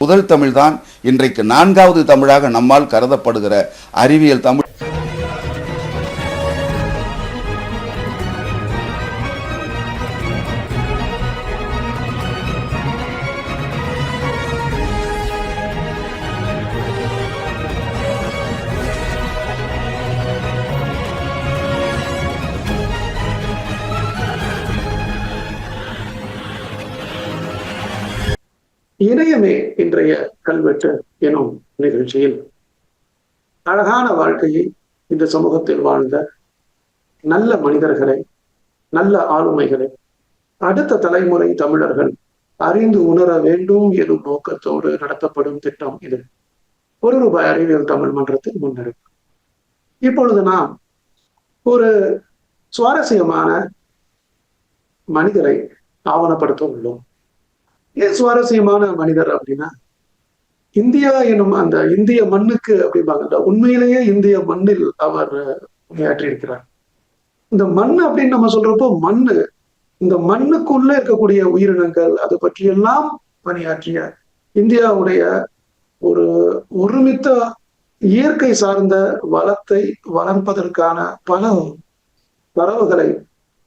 முதல் தமிழ்தான் இன்றைக்கு நான்காவது தமிழாக நம்மால் கருதப்படுகிற அறிவியல் தமிழ். இணையமே இன்றைய கல்வெட்டு எனும் நிகழ்ச்சியில் அழகான வாழ்க்கையை இந்த சமூகத்தில் வாழ்ந்த நல்ல மனிதர்களை நல்ல ஆளுமைகளை அடுத்த தலைமுறை தமிழர்கள் அறிந்து உணர வேண்டும் எனும் நோக்கத்தோடு நடத்தப்படும் திட்டம் இது. ஒரு ரூபாய் அறிவியல் தமிழ் மன்றத்தில் முன்னெடுப்பு இப்பொழுது நாம் ஒரு சுவாரஸ்யமான மனிதரை ஆவணப்படுத்த உள்ளோம். சுவாரஸ்யமான மனிதர் அப்படின்னா இந்தியா எனும் அந்த இந்திய மண்ணுக்கு அப்படிம்பாங்கல்ல உண்மையிலேயே இந்திய மண்ணில் அவர் உரையாற்றியிருக்கிறார். இந்த மண் அப்படின்னு நம்ம சொல்றப்போ மண்ணு இந்த மண்ணுக்குள்ள இருக்கக்கூடிய உயிரினங்கள் அது பற்றியெல்லாம் பணியாற்றிய இந்தியாவுடைய ஒரு ஒருமித்த இயற்கை சார்ந்த வளத்தை வளர்ப்பதற்கான பல தரவுகளை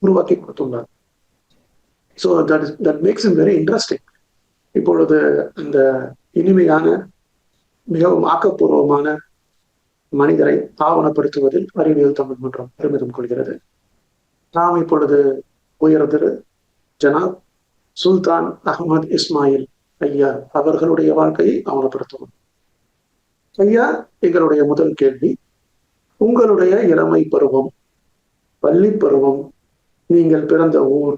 உருவாக்கி கொடுத்துள்ளார். So that is that makes him very interesting இப்பொழுது அந்த இனிமையான மிகவும் ஆக்கப்பூர்வமான மனிதரை ஆவணப்படுத்துவதில் அறிவியல் தமிழ் மன்றம் பெருமிதம் கொள்கிறது. நாம் இப்பொழுது உயர்திரு ஜனாப் சுல்தான் அகமது இஸ்மாயில் ஐயா அவர்களுடைய வாழ்க்கையை ஆவணப்படுத்துவோம். ஐயா எங்களுடைய முதல் கேள்வி உங்களுடைய இளமை பருவம் பள்ளி பருவம் நீங்கள் பிறந்த ஊர்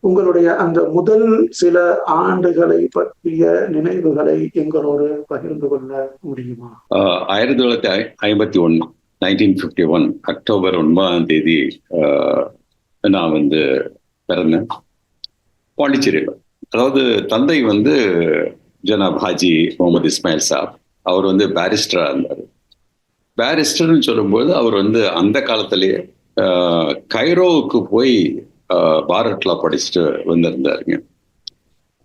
உங்களுடைய அந்த முதல் சில ஆண்டுகளை பற்றிய நினைவுகளை எங்களோடு பகிர்ந்து கொள்ள முடியுமா? ஆஹ் ஆயிரத்தி தொள்ளாயிரத்தி ஐம்பத்தி ஒன்று நைன்டீன் ஃபிஃப்டி ஒன் அக்டோபர் ஒன்பதாம் தேதி ஆஹ் நான் வந்து பிறந்தேன். பாண்டிச்சேரியில். அதாவது தந்தை வந்து ஜனாப் ஹாஜி முகமது இஸ்மாயில் சாப். அவர் வந்து பேரிஸ்டராக இருந்தார். பேரிஸ்டர்னு சொல்லும்போது அவர் வந்து அந்த காலத்திலேயே ஆஹ் கைரோவுக்கு போய் பாரட்லா படிச்சுட்டு வந்திருந்தாருங்க.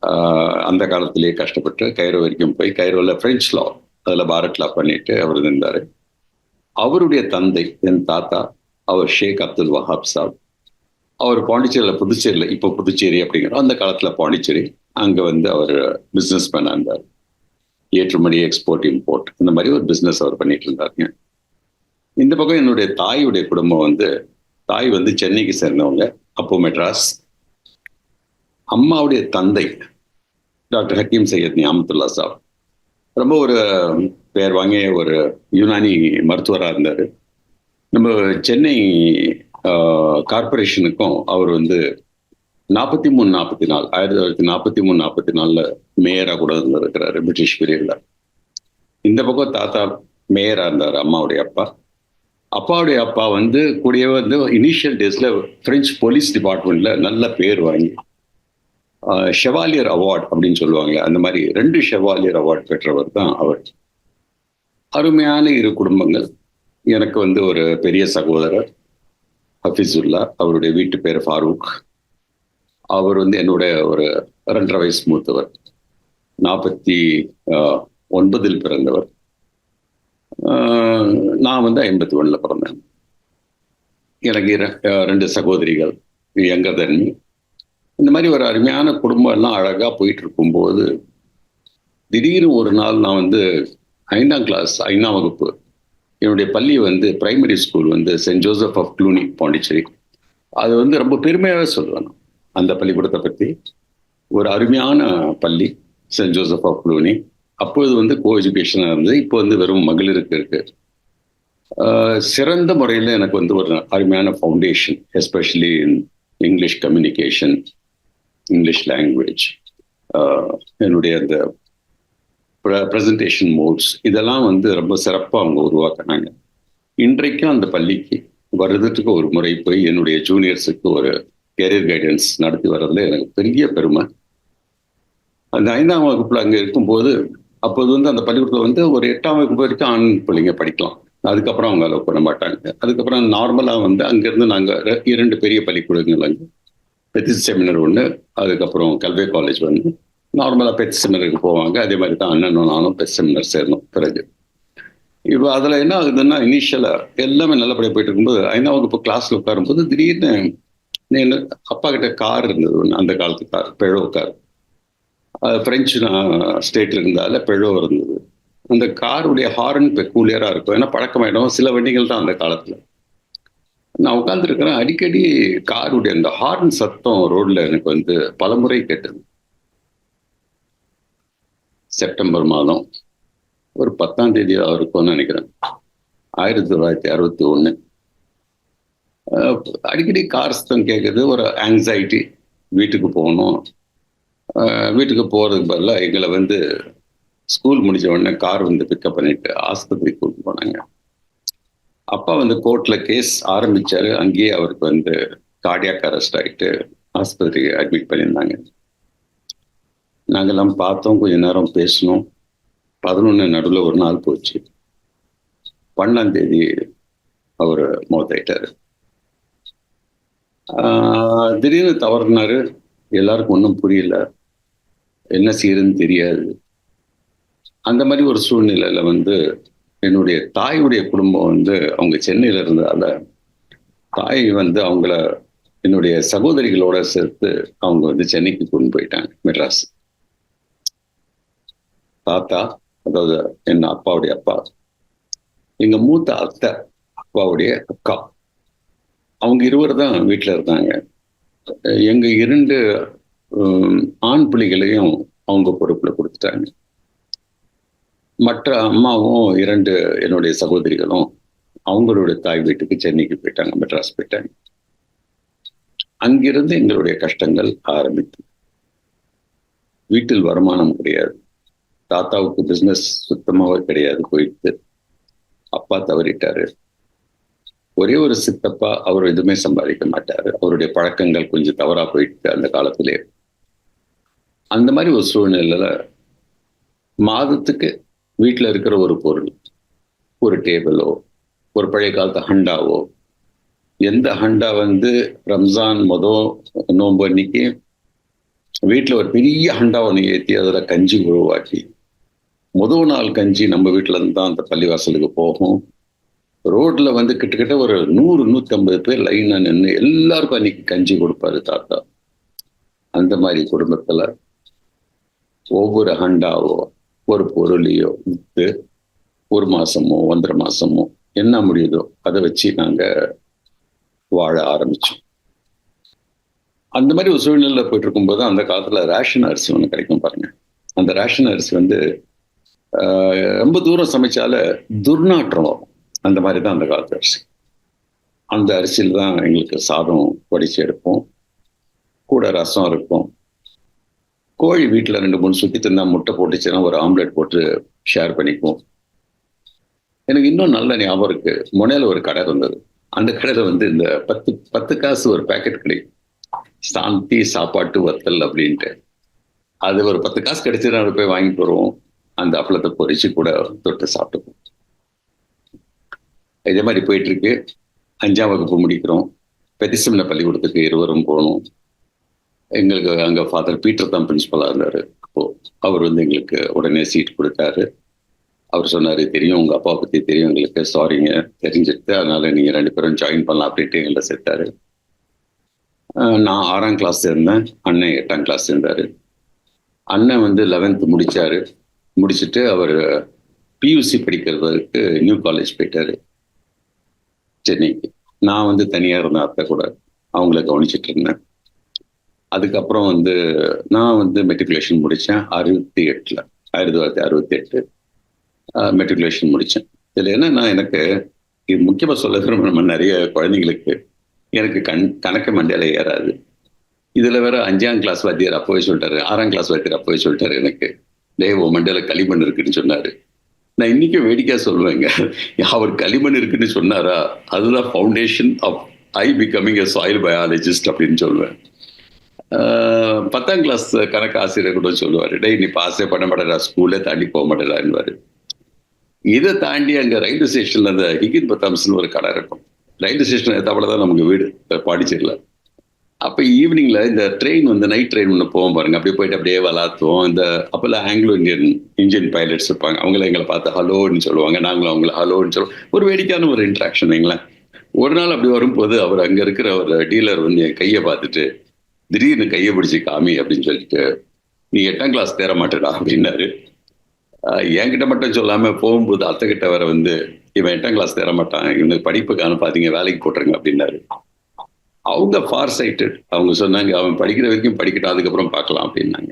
ஆஹ் அந்த காலத்திலேயே கஷ்டப்பட்டு கைரோ வரைக்கும் போய் கைரோவில் ஃப்ரெஞ்ச் லா அதில் பாரட்லா பண்ணிட்டு அவர் இருந்தார். அவருடைய தந்தை என் தாத்தா அவர் ஷேக் அப்துல் வஹாப் சாப். அவர் பாண்டிச்சேரியில் புதுச்சேரியில் இப்போ புதுச்சேரி அப்படிங்கிற அந்த காலத்தில் பாண்டிச்சேரி அங்கே வந்து அவர் பிஸ்னஸ் மேனாக இருந்தார். ஏற்றுமதி எக்ஸ்போர்ட் இம்போர்ட் இந்த மாதிரி ஒரு பிஸ்னஸ் அவர் பண்ணிட்டு இருந்தாருங்க. இந்த பக்கம் என்னுடைய தாயுடைய குடும்பம் வந்து தாய் வந்து சென்னைக்கு சேர்ந்தவங்க. அப்போ மெட்ராஸ் அம்மாவுடைய தந்தை டாக்டர் ஹக்கீம் சையத் நியாமத்துல்லா சாப் ரொம்ப ஒரு பேர் வாங்கிய ஒரு யுனானி மருத்துவராக இருந்தார். நம்ம சென்னை கார்பரேஷனுக்கும் அவர் வந்து நாற்பத்தி மூணு நாற்பத்தி நாலு ஆயிரத்தி தொள்ளாயிரத்தி நாற்பத்தி மூணு நாற்பத்தி நாலில் மேயராக கூட இருந்திருக்கிறாரு பிரிட்டிஷ் பீரியடில். இந்த பக்கம் தாத்தா மேயராக இருந்தார் அம்மாவுடைய அப்பா. அப்பாவுடைய அப்பா வந்து கூடயே வந்து இனிஷியல் டேஸில் ஃப்ரெஞ்ச் போலீஸ் டிபார்ட்மெண்ட்டில் நல்ல பேர் வாங்கி ஷெவாலியர் அவார்ட் அப்படின்னு சொல்லுவாங்க அந்த மாதிரி ரெண்டு ஷெவாலியர் அவார்ட் பெற்றவர் தான் அவர். அருமையான இரு குடும்பங்கள். எனக்கு வந்து ஒரு பெரிய சகோதரர் ஹஃபிசுல்லா அவருடைய வீட்டு பேர் ஃபாரூக். அவர் வந்து என்னோட ஒரு ரெண்டரை வயசு மூத்தவர். நாற்பத்தி ஒன்பதில் பிறந்தவர். நான் வந்து ஐம்பத்தி ஒன்றில் பிறந்தேன். எனக்கு ரெண்டு சகோதரிகள் younger தண்ணி இந்த மாதிரி ஒரு அருமையான குடும்பம் எல்லாம் அழகாக போயிட்டு இருக்கும்போது திடீர்னு ஒரு நாள் நான் வந்து ஐந்தாம் கிளாஸ் ஐந்தாம் வகுப்பு என்னுடைய பள்ளி வந்து பிரைமரி ஸ்கூல் வந்து Saint Joseph of Cluny Pondicherry. அது வந்து ரொம்ப பெருமையாகவே சொல்லுவேன் அந்த பள்ளிக்கூடத்தை பற்றி ஒரு அருமையான பள்ளி சென்ட் ஜோசப் ஆஃப் க்ளூனி அப்போது வந்து கோ எஜுகேஷனாக இருந்தது இப்போ வந்து வெறும் மகளிருக்கு இருக்கு. ஆஹ் சிறந்த முறையில் எனக்கு வந்து ஒரு அருமையான foundation especially in English communication English language என்னுடைய அந்த ப்ரெசன்டேஷன் மோட்ஸ் இதெல்லாம் வந்து ரொம்ப சிறப்பாக அவங்க உருவாக்குனாங்க. இன்றைக்கும் அந்த பள்ளிக்கு வருடத்துக்கு ஒரு முறை போய் என்னுடைய ஜூனியர்ஸுக்கு ஒரு கெரியர் கைடன்ஸ் நடத்தி வர்றதுல எனக்கு பெரிய பெருமை. அந்த ஐந்தாம் வகுப்புல அங்கே இருக்கும்போது அப்போது வந்து அந்த பள்ளிக்கூடத்தில் வந்து ஒரு எட்டாம் வகுப்பு வரைக்கும் ஆண் பிள்ளைங்க படிக்கலாம். அதுக்கப்புறம் அவங்க அலோவ் பண்ண மாட்டாங்க. அதுக்கப்புறம் நார்மலாக வந்து அங்கேருந்து நாங்கள் இரண்டு பெரிய பள்ளிக்கூடங்கள் அங்கே. பெத்திஸ் செமினர் ஒன்று அதுக்கப்புறம் கல்வே காலேஜ் வந்து நார்மலாக பெட் செமினருக்கு போவாங்க. அதே மாதிரி தான் அண்ணனும் நானும் பெத் செமினர் சேரணும். பிறகு இப்போ அதில் என்ன ஆகுதுன்னா இனிஷியலாக எல்லாமே நல்லபடியாக போயிட்டு இருக்கும்போது ஐந்தாம் வகுப்பு கிளாஸில் உட்காரும்போது திடீர்னு நீ அப்பா கிட்ட கார் இருந்தது ஒன்று அந்த காலத்து கார் பெழோ கார் பிரெஞ்சு ஸ்டேட் இருந்தால பெழோ இருந்தது. அந்த காருடைய ஹார்ன் பெக்கூலியராக இருக்கும். ஏன்னா பழக்கமாயிடும். சில வண்டிகள் தான் அந்த காலத்தில். நான் உட்காந்துருக்கிறேன் அடிக்கடி காருடைய அந்த ஹார்ன் சத்தம் ரோட்ல எனக்கு வந்து பலமுறை கேட்டது. செப்டம்பர் மாதம். ஒரு பத்தாம் தேதி இருக்கும்னு நினைக்கிறேன். ஆயிரத்தி தொள்ளாயிரத்தி அறுபத்தி ஒன்று அடிக்கடி கார் சத்தம் கேட்குது ஒரு ஆங்ஸைட்டி வீட்டுக்கு போகணும். வீட்டுக்கு போகிறதுக்கு பதிலாக எங்களை வந்து ஸ்கூல் முடிஞ்ச உடனே கார் வந்து பிக்கப் பண்ணிட்டு ஆஸ்பத்திரிக்கு கூட்டு போனாங்க. அப்பா வந்து கோர்ட்ல கேஸ் ஆரம்பிச்சாரு. அங்கேயே அவருக்கு வந்து கார்டியாக் அரெஸ்ட் ஆகிட்டு ஆஸ்பத்திரிக்கு அட்மிட் பண்ணியிருந்தாங்க. நாங்கெல்லாம் பார்த்தோம். கொஞ்ச நேரம் பேசணும் பதினொன்று நடுவில் ஒரு நாள் போச்சு. பன்னெண்டாம் தேதி அவர் மௌத்தாயிட்டாரு ஆஹ் திடீர்னு தவறுனாரு. எல்லாருக்கும் ஒன்றும் புரியல. என்ன செய்யறதுன்னு தெரியாது. அந்த மாதிரி ஒரு சூழ்நிலையில வந்து என்னுடைய தாயுடைய குடும்பம் வந்து அவங்க சென்னையில இருந்ததால தாய் வந்து அவங்கள என்னுடைய சகோதரிகளோட சேர்த்து அவங்க வந்து சென்னைக்கு கொண்டு போயிட்டாங்க மெட்ராஸ். தாத்தா அதாவது என் அப்பாவுடைய அப்பா எங்க மூத்த அத்தை அப்பாவுடைய அக்கா அவங்க இருவர் தான் வீட்டில் இருந்தாங்க. எங்க இரண்டு உம், ஆண் பிள்ளைகளையும் அவங்க பொறுப்புல கொடுத்துட்டாங்க. மற்ற அம்மாவும் இரண்டு என்னுடைய சகோதரிகளும் அவங்களுடைய தாய் வீட்டுக்கு சென்னைக்கு போயிட்டாங்க மெட்ராஸ் போயிட்டாங்க. அங்கிருந்து எங்களுடைய கஷ்டங்கள் ஆரம்பித்து வீட்டில் வருமானம் கிடையாது. தாத்தாவுக்கு பிசினஸ் சுத்தமாகவே கிடையாது போயிட்டு அப்பா தவறிட்டாரு. ஒரே ஒரு சித்தப்பா அவர் எதுவுமே சம்பாதிக்க மாட்டாரு. அவருடைய பழக்கங்கள் கொஞ்சம் தவறா போயிட்டு அந்த காலத்திலே. அந்த மாதிரி ஒரு சூழ்நிலையில மாதத்துக்கு வீட்டில் இருக்கிற ஒரு பொருள் ஒரு டேபிளோ ஒரு பழைய காலத்து ஹண்டாவோ எந்த ஹண்டா வந்து ரம்ஜான் மொதல் நோன்பு அன்னைக்கு வீட்டில் ஒரு பெரிய ஹண்டா ஒன்று ஏற்றி அதில் கஞ்சி உருவாக்கி முதல் நாள் கஞ்சி நம்ம வீட்டிலேருந்து தான் அந்த பள்ளிவாசலுக்கு போகும். ரோட்ல வந்து கிட்டத்தட்ட ஒரு நூறு நூற்றம்பது பேர் லைனாக நின்று எல்லாருக்கும் அன்னைக்கு கஞ்சி கொடுப்பாரு தாத்தா. அந்த மாதிரி குடும்பத்துல ஒவ்வொரு ஹண்டாவோ ஒரு பொருளையோ விற்று ஒரு மாசமோ ஒன்றரை மாசமோ என்ன முடியுதோ அதை வச்சு நாங்க வாழ ஆரம்பிச்சோம். அந்த மாதிரி ஒரு சூழ்நிலையில போயிட்டு இருக்கும்போது அந்த காலத்துல ரேஷன் அரிசி ஒன்று கிடைக்கும் பாருங்க. அந்த ரேஷன் அரிசி வந்து ஆஹ், ரொம்ப தூரம் சமைச்சால துர்நாற்றம் வரும். அந்த மாதிரி தான் அந்த காலத்து அரிசி. அந்த அரிசியில் தான் எங்களுக்கு சாதம் வடிச்சு எடுப்போம். கூட ரசம் இருக்கும். கோழி வீட்டில் ரெண்டு மூணு சுற்றி தின்னா முட்டை போட்டுச்சுன்னா ஒரு ஆம்லெட் போட்டு ஷேர் பண்ணிக்குவோம். எனக்கு இன்னும் நல்ல ஞாபகம் இருக்கு. முனையில் ஒரு கடை இருந்தது. அந்த கடையில் வந்து இந்த பத்து பத்து காசு ஒரு பேக்கெட் கிடைக்கும் சாந்தி சாப்பாட்டு வத்தல் அப்படின்ட்டு. அது ஒரு பத்து காசு கிடைச்சதுனா போய் வாங்கிட்டு வருவோம். அந்த அப்பளத்தை பொரிச்சு கூட தொட்டு சாப்பிட்டுப்போம். இதே மாதிரி போயிட்டு இருக்கு. அஞ்சாம் வகுப்பு முடிக்கிறோம். பெத்திசம்ல பள்ளிக்கூடத்துக்கு இருவரும் போகணும். எங்களுக்கு அங்க ஃபாதர் பீட்டர் தான் பிரின்சிபலாக இருந்தாரு. அப்போது அவர் வந்து எங்களுக்கு உடனே சீட் கொடுத்தாரு. அவர் சொன்னார் தெரியும் உங்க அப்பா பத்தி தெரியும் எங்களுக்கு. சாரிங்க தெரிஞ்சிட்டு அதனால நீங்க ரெண்டு பேரும் ஜாயின் பண்ணலாம் அப்படின்ட்டு எங்களை சேர்த்தாரு நான் ஆறாம் கிளாஸ் இருந்தேன் அண்ணன் எட்டாம் கிளாஸ் இருந்தார் அண்ணன் வந்து லெவன்த்து முடிச்சாரு. முடிச்சுட்டு அவர் பியூசி படிக்கிறதுக்கு நியூ காலேஜ் போயிட்டாரு. சென்னைக்கு. நான் வந்து தனியாக இருந்தேன் அத்தை கூட. அவங்கள கவனிச்சிட்டு இருந்தேன். அதுக்கப்புறம் வந்து நான் வந்து மெட்ரிகுலேஷன் முடித்தேன் அறுபத்தி எட்டில் ஆயிரத்தி தொள்ளாயிரத்தி அறுபத்தி எட்டு மெட்ரிகுலேஷன் முடித்தேன் இதில் என்னன்னா எனக்கு இது முக்கியமாக சொல்ல விரும்ப நம்ம நிறைய குழந்தைங்களுக்கு எனக்கு கண் கணக்கு மண்டையில் ஏறாது. இதில் வேற அஞ்சாம் கிளாஸ் வாத்தியார் அப்போவே சொல்லிட்டாரு. ஆறாம் கிளாஸ் வாத்தியார் அப்போவே சொல்லிட்டாரு எனக்கு. டேய் உன் மண்டையில் களிமண் இருக்குன்னு சொன்னாரு. நான் இன்னைக்கும் வேடிக்கையா சொல்லுவேங்க அவர் களிமண் இருக்குன்னு சொன்னாரா? அதுதான் foundation of I becoming a soil biologist அப்படின்னு சொல்லுவேன் பத்தாம் கிளாஸ் கணக்கு ஆசிரியர் கூட சொல்லுவார் டே நீ பாஸே பண்ண மாட்டேடா ஸ்கூல்லே தாண்டி போக மாட்டேடான்னுவாரு இதை தாண்டி அங்கே ரயில்வே ஸ்டேஷனில் அந்த ஹிகின் பத்தாம்ஸ்னு ஒரு கடை இருக்கும். ரயில்வே ஸ்டேஷன் எத்தாப்புல தான் நமக்கு வீடு பாண்டிச்சேரியில். அப்போ ஈவினிங்கில் இந்த ட்ரெயின் வந்து நைட் ட்ரெயின் ஒன்று போவோம் பாருங்க. அப்படியே போயிட்டு அப்படியே விளாத்துவோம். இந்த அப்போல்லாம் ஆங்கிலோ இந்தியன் இன்ஜின் பைலட்ஸ் இருப்பாங்க. அவங்கள எங்களை பார்த்து ஹலோன்னு சொல்லுவாங்க. நாங்களும் அவங்கள ஹலோன்னு சொல்லுவோம். ஒரு வேடிக்கையான ஒரு இன்ட்ராக்ஷன் வைங்களேன் ஒரு நாள் அப்படி வரும்போது அவர் அங்கே இருக்கிற ஒரு டீலர் வந்து என் கையை பார்த்துட்டு திடீர்னு கையை பிடிச்சி காமி அப்படின்னு சொல்லிட்டு நீ எட்டாம் கிளாஸ் தேர மாட்டேடா அப்படின்னாரு. என்கிட்ட மட்டும் சொல்லாம போகும்போது அத்தை கிட்ட வர வந்து இவன் எட்டாம் கிளாஸ் தேர மாட்டான் இவனுக்கு படிப்புக்கு அனுப்பாதீங்க வேலைக்கு போட்டுருங்க அப்படின்னாரு. அவங்க ஃபார் சைட்டட் அவங்க சொன்னாங்க அவன் படிக்கிற வரைக்கும் படிக்கட்டும் அதுக்கப்புறம் பார்க்கலாம் அப்படின்னாங்க.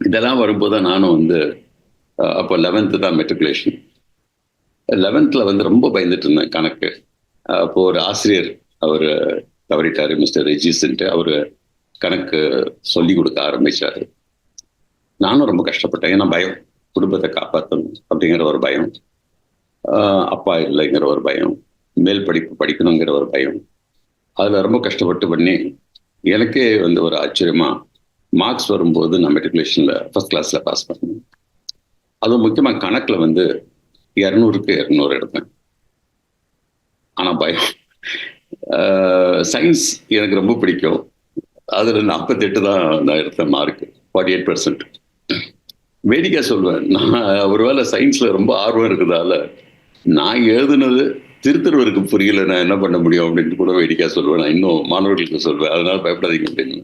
இதெல்லாம் வரும்போது தான் நானும் வந்து அப்போ லெவன்த்து தான் மெட்ரிகுலேஷன் லெவன்த்தில் வந்து ரொம்ப பயந்துட்டு இருந்தேன் கணக்கு. அப்போது ஒரு ஆசிரியர் அவர் தவறிட்டாரு மிஸ்டர் ரெஜிஸ்ன்ட்டு அவர் கணக்கு சொல்லி கொடுக்க ஆரம்பிச்சாரு. நானும் ரொம்ப கஷ்டப்பட்டேன். ஏன்னா பயம். குடும்பத்தை காப்பாற்றணும் அப்படிங்கிற ஒரு பயம். ஆஹ் அப்பா இல்லைங்கிற ஒரு பயம். மேல் படிப்பு படிக்கணுங்கிற ஒரு பயம். அதில் ரொம்ப கஷ்டப்பட்டு பண்ணி எனக்கே வந்து ஒரு ஆச்சரியமா மார்க்ஸ் வரும்போது நான் மெட்ரிகுலேஷனில் ஃபர்ஸ்ட் கிளாஸில் பாஸ் பண்ணேன். அதுவும் முக்கியமாக கணக்கில் வந்து இரநூறுக்கு இரநூறு எடுத்தேன். ஆனால் பயம். சயின்ஸ் எனக்கு ரொம்ப பிடிக்கும். அதில் நாற்பத்தெட்டு தான் நான் எடுத்தேன் மார்க் ஃபார்ட்டி எயிட் பர்சன்ட் வேடிக்கை சொல்வேன். நான் ஒருவேளை சயின்ஸில் ரொம்ப ஆர்வம் இருக்கிறதால நான் எழுதுனது திருத்தருவருக்கு புரியல நான் என்ன பண்ண முடியும் அப்படின்னு கூட வேடிக்கா சொல்லுவேன் நான் இன்னும் மாணவர்களுக்கு சொல்வேன். அதனால பயப்படாதீங்க அப்படின்னு.